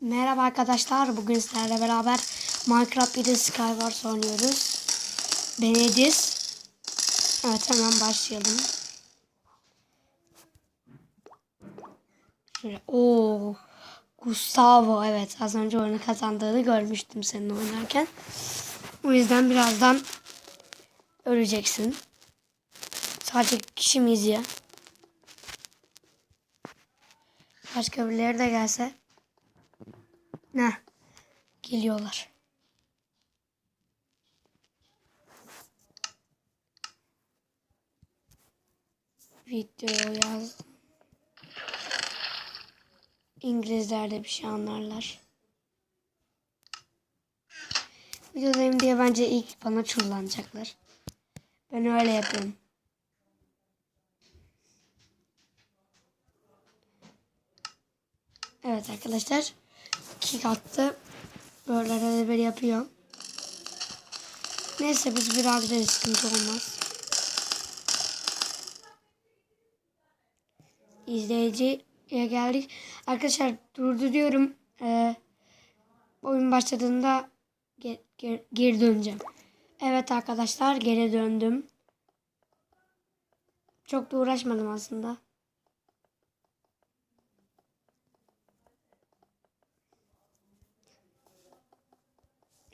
Merhaba arkadaşlar. Bugün sizlerle beraber Minecraft de Skywars oynuyoruz. Ben Ediz. Evet hemen başlayalım. Şöyle. Oo. Gustavo. Evet az önce oyunu kazandığını görmüştüm senin oynarken. O yüzden birazdan öleceksin. Sadece kişi miyiz ya? Başka birileri de gelse. Ne? Geliyorlar. Video yazdım. İngilizler de bir şey anlarlar. Videodayım diye bence ilk bana çullanacaklar. Ben öyle yapıyorum. Evet arkadaşlar. Kick attı. Böyle bir yapıyor. Neyse biz biraz da sıkıntı olmaz. İzleyiciye geldik. Arkadaşlar durduruyorum. Ee, oyun başladığında ge- geri döneceğim. Evet arkadaşlar geri döndüm. Çok da uğraşmadım aslında.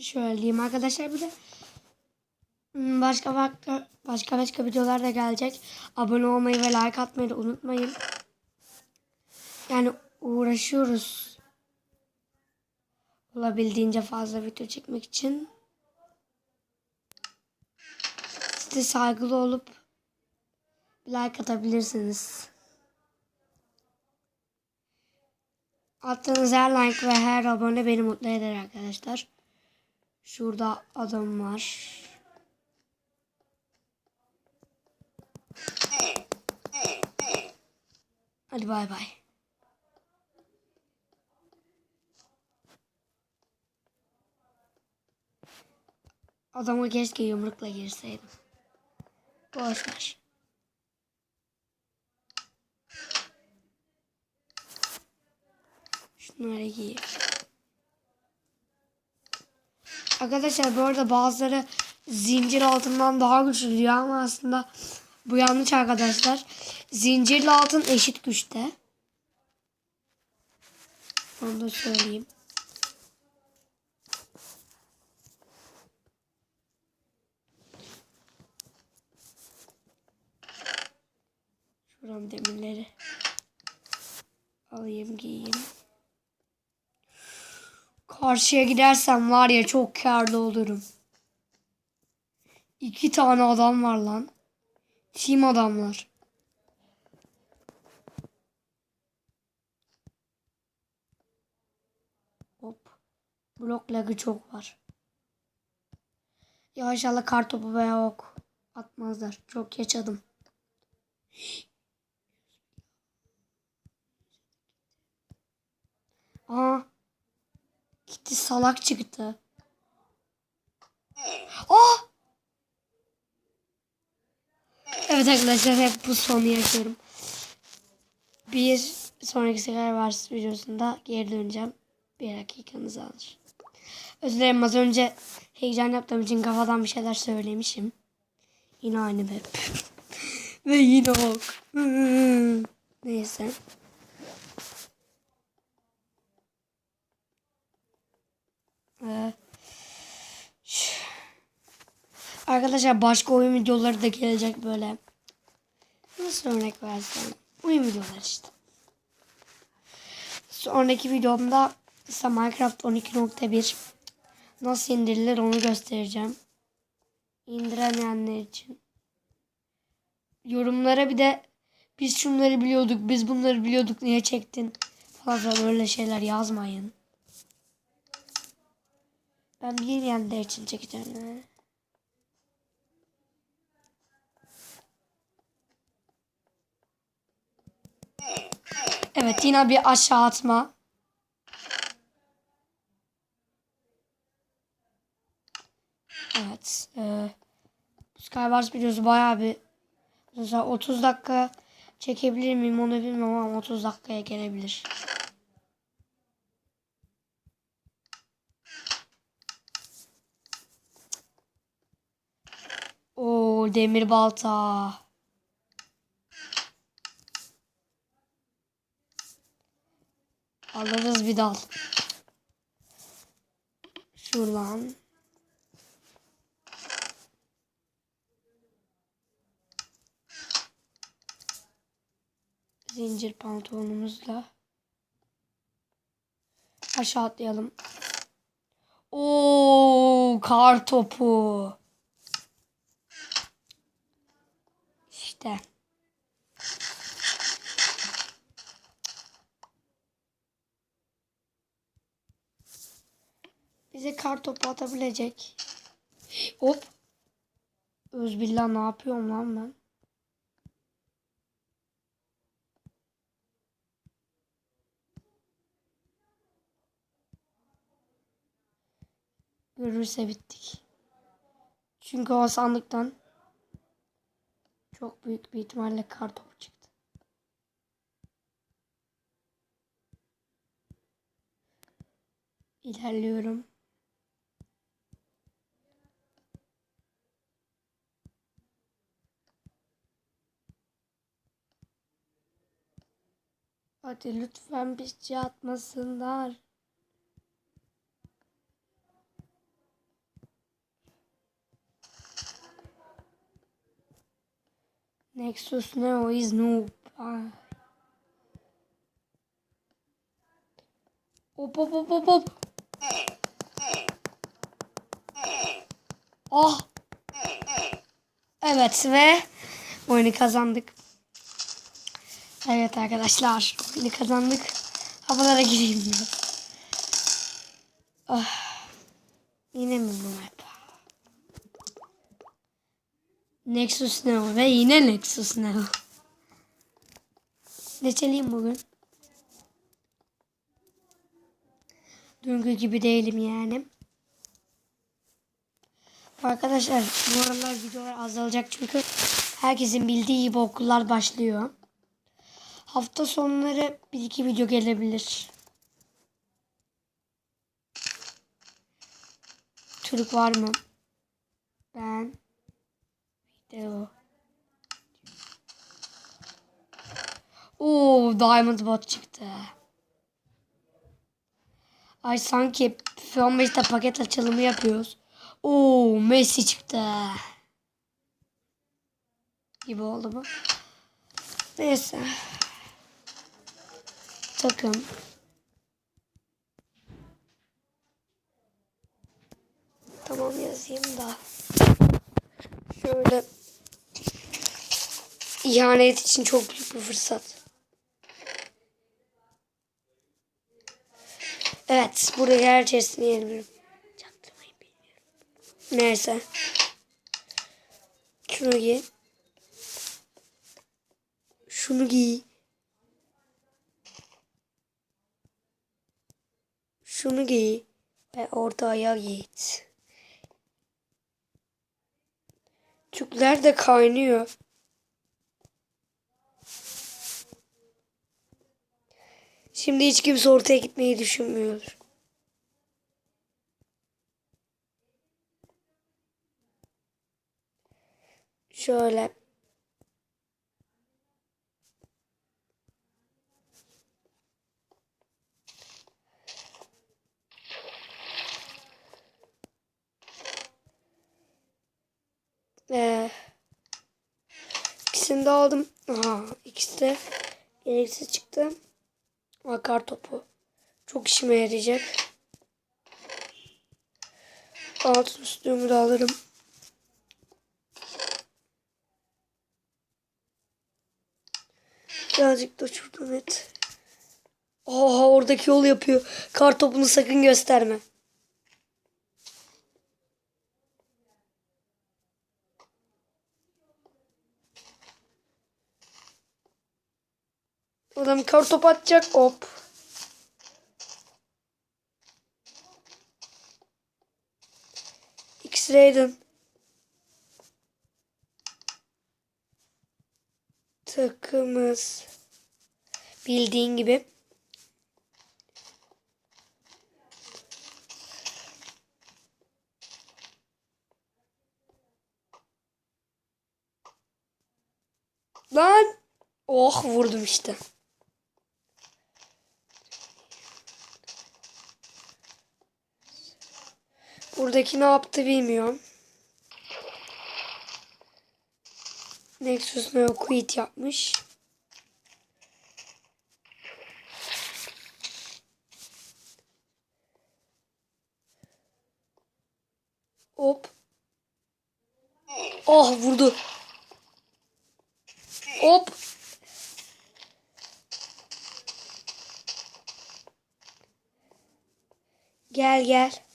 Şöyle diyeyim arkadaşlar bir de hmm, başka başka başka başka videolar da gelecek. Abone olmayı ve like atmayı da unutmayın. Yani uğraşıyoruz. Olabildiğince fazla video çekmek için. Siz de saygılı olup like atabilirsiniz. Attığınız her like ve her abone beni mutlu eder arkadaşlar. Şurada adam var. Hadi bay bay. Adamı keşke yumrukla girseydim. Boş ver. Şunları giyeyim. Arkadaşlar bu arada bazıları zincir altından daha güçlü diyor ama aslında bu yanlış arkadaşlar. Zincirli altın eşit güçte. Onu da söyleyeyim. Karşıya gidersem var ya çok karlı olurum. İki tane adam var lan. Team adamlar. Hop. Blok lagı çok var. Ya inşallah kartopu veya ok atmazlar. Çok yaşadım. Aa. Gitti salak çıktı. Oh! Evet arkadaşlar hep bu sonu yaşıyorum. Bir sonraki sefer var videosunda geri döneceğim. Bir dakikanızı alır. Özür dilerim az önce heyecan yaptığım için kafadan bir şeyler söylemişim. Yine aynı hep. Ve yine ok. Neyse. Arkadaşlar başka oyun videoları da gelecek böyle. Nasıl örnek versem? Oyun videoları işte. Sonraki videomda ise Minecraft 12.1 nasıl indirilir onu göstereceğim. İndiremeyenler için. Yorumlara bir de biz şunları biliyorduk, biz bunları biliyorduk niye çektin falan böyle şeyler yazmayın. Ben bilmeyenler için çekeceğim. Evet yine bir aşağı atma. Evet. E, Skywars videosu bayağı bir mesela 30 dakika çekebilir miyim onu bilmiyorum ama 30 dakikaya gelebilir. Oo demir balta. Alırız bir dal. Şuradan. Zincir pantolonumuzla aşağı atlayalım. Oo kar topu. İşte. Bize kar topu atabilecek. Hop. Özbillah ne yapıyorum lan ben? Görürse bittik. Çünkü o sandıktan çok büyük bir ihtimalle kar topu çıktı. İlerliyorum. Hadi lütfen bir şey atmasınlar. Nexus Neo is noob. Ay. Hop hop hop hop. Oh. Evet ve oyunu kazandık. Evet arkadaşlar oyunu kazandık. Havalara gireyim. Ah. Yine mi bu map? Nexus Neo ve yine Nexus Neo. Ne çalayım bugün? Dünkü gibi değilim yani. Arkadaşlar bu aralar videolar azalacak çünkü herkesin bildiği gibi okullar başlıyor. Hafta sonları bir iki video gelebilir. Türk var mı? Ben video. Oo Diamond Bot çıktı. Ay sanki FIFA 15'te paket açılımı yapıyoruz. Oo Messi çıktı. Gibi oldu bu. Neyse. Takım. Tamam yazayım da. Şöyle. İhanet için çok büyük bir fırsat. Evet. Buraya yer içerisine yenilirim. Çaktırmayı bilmiyorum. Neyse. Şunu giy. Şunu giy. Şunu giy. Ve ortaya git. Türkler de kaynıyor. Şimdi hiç kimse ortaya gitmeyi düşünmüyor. Şöyle. Ee, ikisini de aldım. Aha, ikisi de gereksiz çıktı. Akar topu. Çok işime yarayacak. Altın üstümü de alırım. Birazcık da şuradan et. Oha oradaki yol yapıyor. Kar topunu sakın gösterme. Adam kar topu atacak. Hop. X-Ray'den. Takımız. Bildiğin gibi. Lan. Oh vurdum işte. Buradaki ne yaptı bilmiyorum. Nexus Neo Quit yapmış. Hop. Oh vurdu. Hop. Gel gel.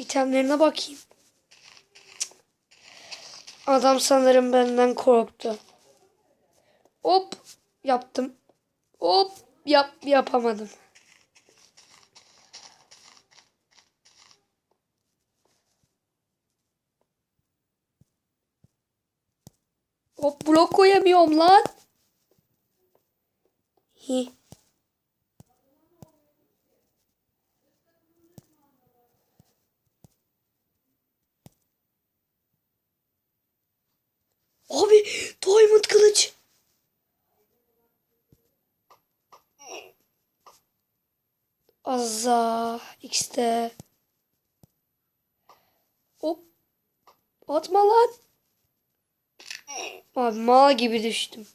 İtemlerine bakayım. Adam sanırım benden korktu. Hop yaptım. Hop yap yapamadım. Hop blok koyamıyorum lan. Hi. Abi diamond kılıç. Azza X'te. Hop. Atma lan. Abi mal gibi düştüm.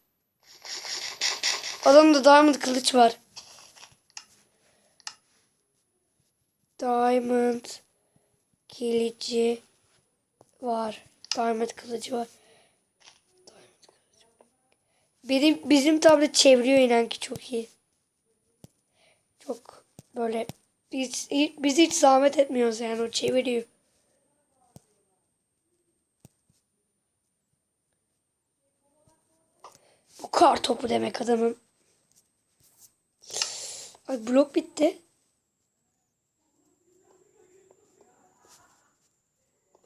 Adamda diamond kılıç var. Diamond kılıcı var. Diamond kılıcı var. Benim bizim tablet çeviriyor inan ki çok iyi. Çok böyle biz, biz hiç zahmet etmiyoruz yani o çeviriyor. Bu kar topu demek adamın. Ay blok bitti.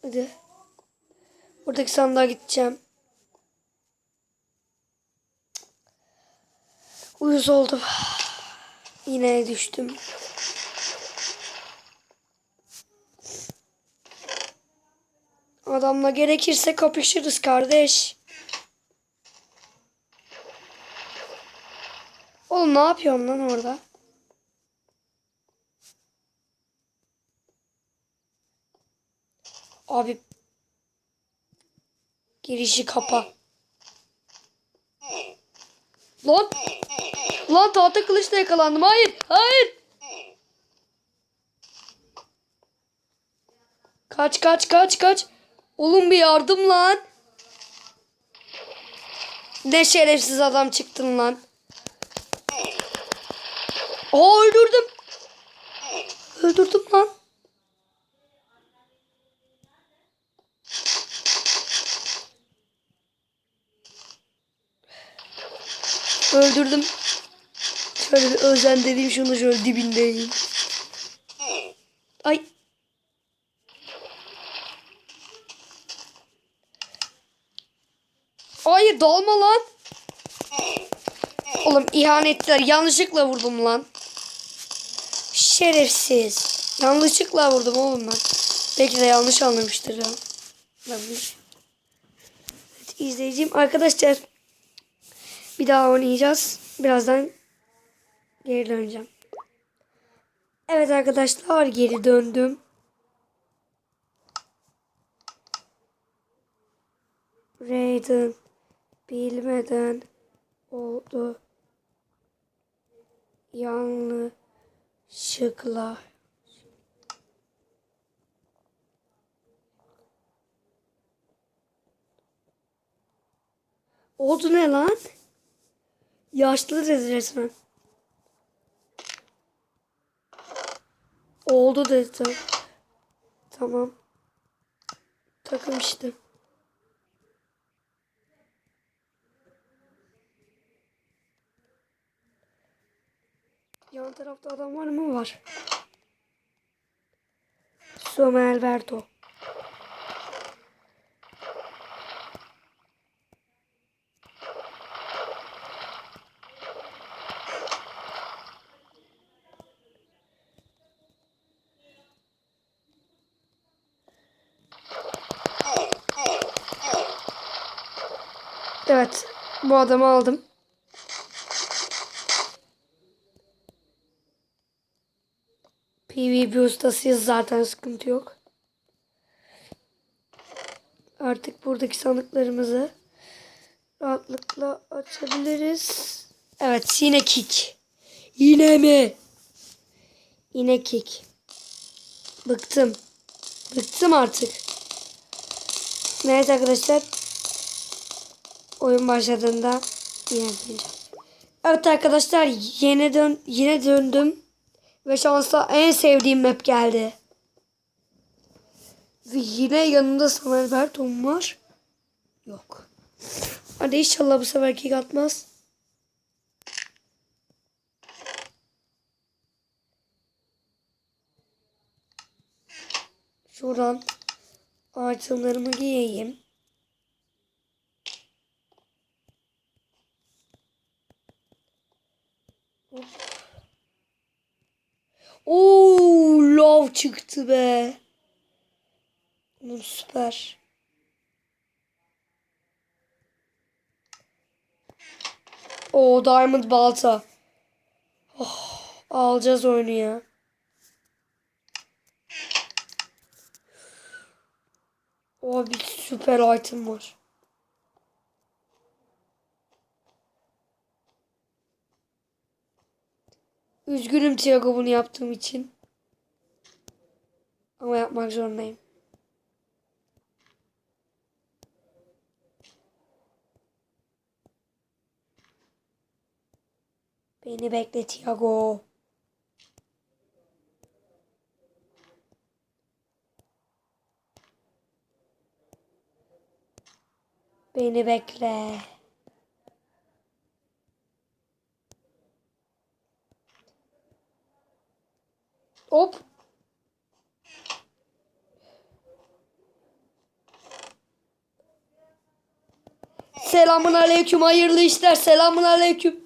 Hadi. Oradaki sandığa gideceğim. Uyuz oldum. Yine düştüm. Adamla gerekirse kapışırız kardeş. Oğlum ne yapıyorsun lan orada? Abi girişi kapa. Lan Lan tahta kılıçla yakalandım. Hayır. Hayır. Kaç kaç kaç kaç. Oğlum bir yardım lan. Ne şerefsiz adam çıktın lan. Aa öldürdüm. Öldürdüm lan. Öldürdüm. Şöyle bir özendireyim şunu şöyle dibindeyim. Ay. Hayır dalma lan. Oğlum ihanetler yanlışlıkla vurdum lan. Şerefsiz. Yanlışlıkla vurdum oğlum ben. Belki de yanlış anlamıştır ya. Bir... Evet, izleyeceğim. Arkadaşlar bir daha oynayacağız. Birazdan geri döneceğim. Evet arkadaşlar geri döndüm. Raiden bilmeden oldu. Yanlışlıkla. Oldu ne lan? Yaşlı resmen. Oldu dedi. Tamam. Takım işte. Yan tarafta adam var mı? Var. Soma Alberto. Evet. Bu adamı aldım. PvP ustasıyız zaten sıkıntı yok. Artık buradaki sandıklarımızı rahatlıkla açabiliriz. Evet yine kick. Yine mi? Yine kick. Bıktım. Bıktım artık. Evet arkadaşlar. Oyun başladığında yine. Evet arkadaşlar yine dön yine döndüm. Ve şansa en sevdiğim map geldi. Ve yine yanımda Samer Berton var. Yok. Hadi inşallah bu sefer kick atmaz. Şuradan itemlarımı giyeyim. Oo, love çıktı be. Oğlum süper. O diamond balta. Oh, alacağız oyunu ya. O bir süper item var. Üzgünüm Tiago bunu yaptığım için. Ama yapmak zorundayım. Beni bekle Tiago. Beni bekle. Hop. Selamun aleyküm hayırlı işler selamun aleyküm.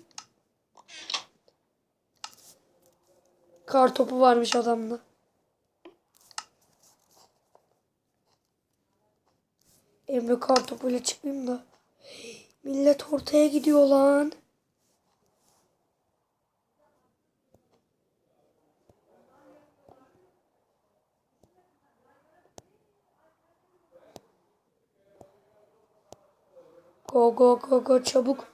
Kar topu varmış adamda. Emre kar topuyla çıkmayayım da. Millet ortaya gidiyor lan. Go go go go çabuk.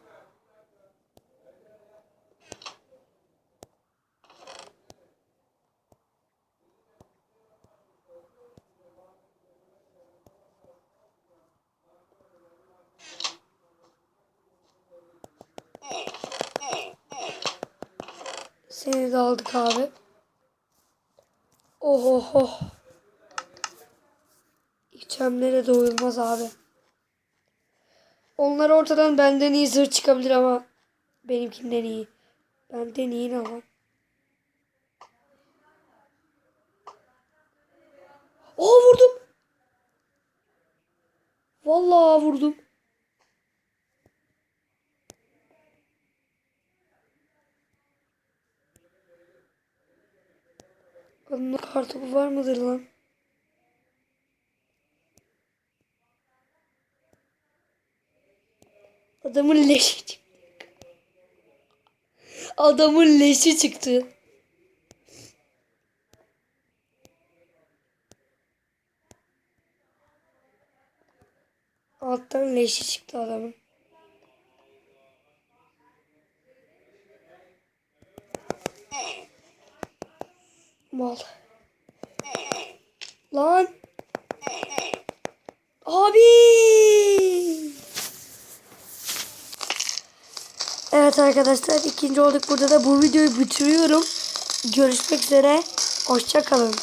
Seni de aldık abi. Oh oh oh. İçemlere doyulmaz abi. Onlar ortadan benden iyi zırh çıkabilir ama benimkinden iyi. Benden iyi ne lan? Aa vurdum. Vallahi vurdum. Adamda kartopu var mıdır lan? Adamın leşi çıktı. Adamın leşi çıktı. Alttan leşi çıktı adamın. Mal. Lan. Abi. Evet arkadaşlar ikinci olduk burada da bu videoyu bitiriyorum. Görüşmek üzere. Hoşça kalın.